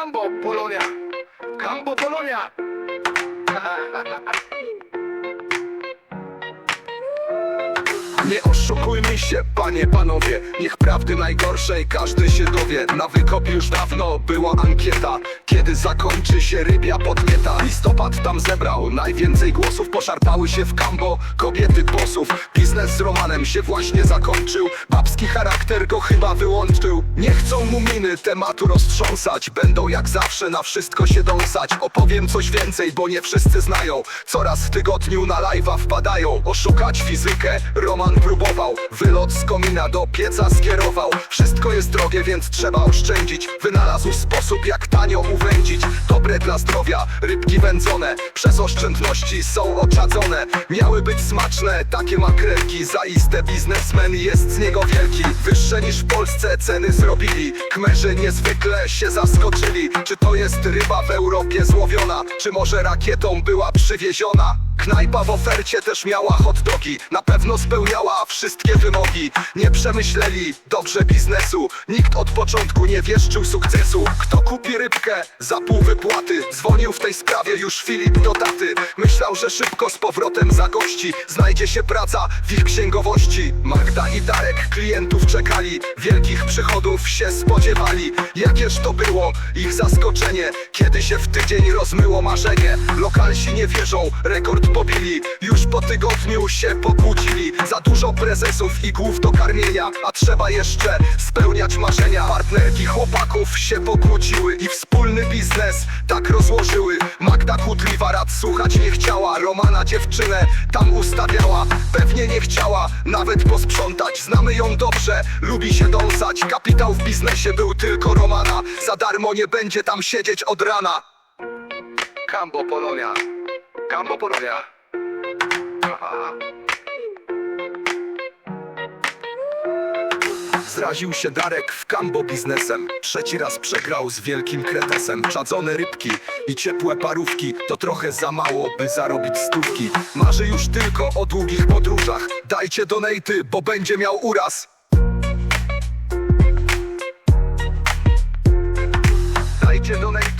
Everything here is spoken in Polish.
Cambo Polonia. Cambo Polonia. Nie oszukujmy się, panie, panowie. Niech prawdy najgorszej każdy się dowie. Na wykopie już dawno była ankieta. Kiedy zakończy się rybia podmieta Listopad tam zebrał. Najwięcej głosów Poszarpały się w kambo kobiety posów Biznes z Romanem się właśnie zakończył. Babski charakter go chyba wyłączył. Nie chcą mu miny tematu roztrząsać. Będą jak zawsze na wszystko się dąsać. Opowiem coś więcej, bo nie wszyscy znają. Coraz w tygodniu na live'a wpadają. Oszukać fizykę, Roman próbował. Wylot z komina do pieca skierował. Wszystko jest drogie, więc trzeba oszczędzić. Wynalazł sposób jak tanio uwędzić. Dobre dla zdrowia, rybki wędzone. Przez oszczędności są oczadzone. Miały być smaczne, takie makrelki Zaiste biznesmen jest z niego wielki. Wyższe niż w Polsce ceny zrobili. Kmerzy niezwykle się zaskoczyli. Czy to jest ryba w Europie złowiona? Czy może rakietą była przywieziona? Knajpa w ofercie też miała hot dogi. Na pewno spełniała wszystkie wymogi Nie przemyśleli. Dobrze biznesu Nikt od początku nie wieszczył sukcesu. Kto kupi rybkę za pół wypłaty? Dzwonił w tej sprawie już Filip do taty. Myślał, że szybko z powrotem zagości Znajdzie się praca w ich księgowości. Magda i Darek klientów czekali Wielkich przychodów się spodziewali. Jakież to było ich zaskoczenie Kiedy się w tydzień rozmyło marzenie. Lokalsi nie wierzą, rekord pobili Już po tygodniu się pokłócili. Za dużo prezesów i głów do karmienia A trzeba jeszcze spełniać marzenia. Partnerki chłopaków się pokłóciły I wspólny biznes tak rozłożyły. Magda kłótliwa rad słuchać nie chciała Romana dziewczynę tam ustawiała. Pewnie nie chciała nawet posprzątać Znamy ją dobrze, lubi się dąsać. Kapitał w biznesie był tylko Romana Za darmo nie będzie tam siedzieć od rana. Cambo Polonia. Cambo Polonia. Zraził się Darek w kambo biznesem. Trzeci raz przegrał z wielkim kretesem. Czadzone rybki i ciepłe parówki To trochę za mało, by zarobić stówki. Marzy już tylko o długich podróżach. Dajcie donaty, bo będzie miał uraz. Dajcie donaty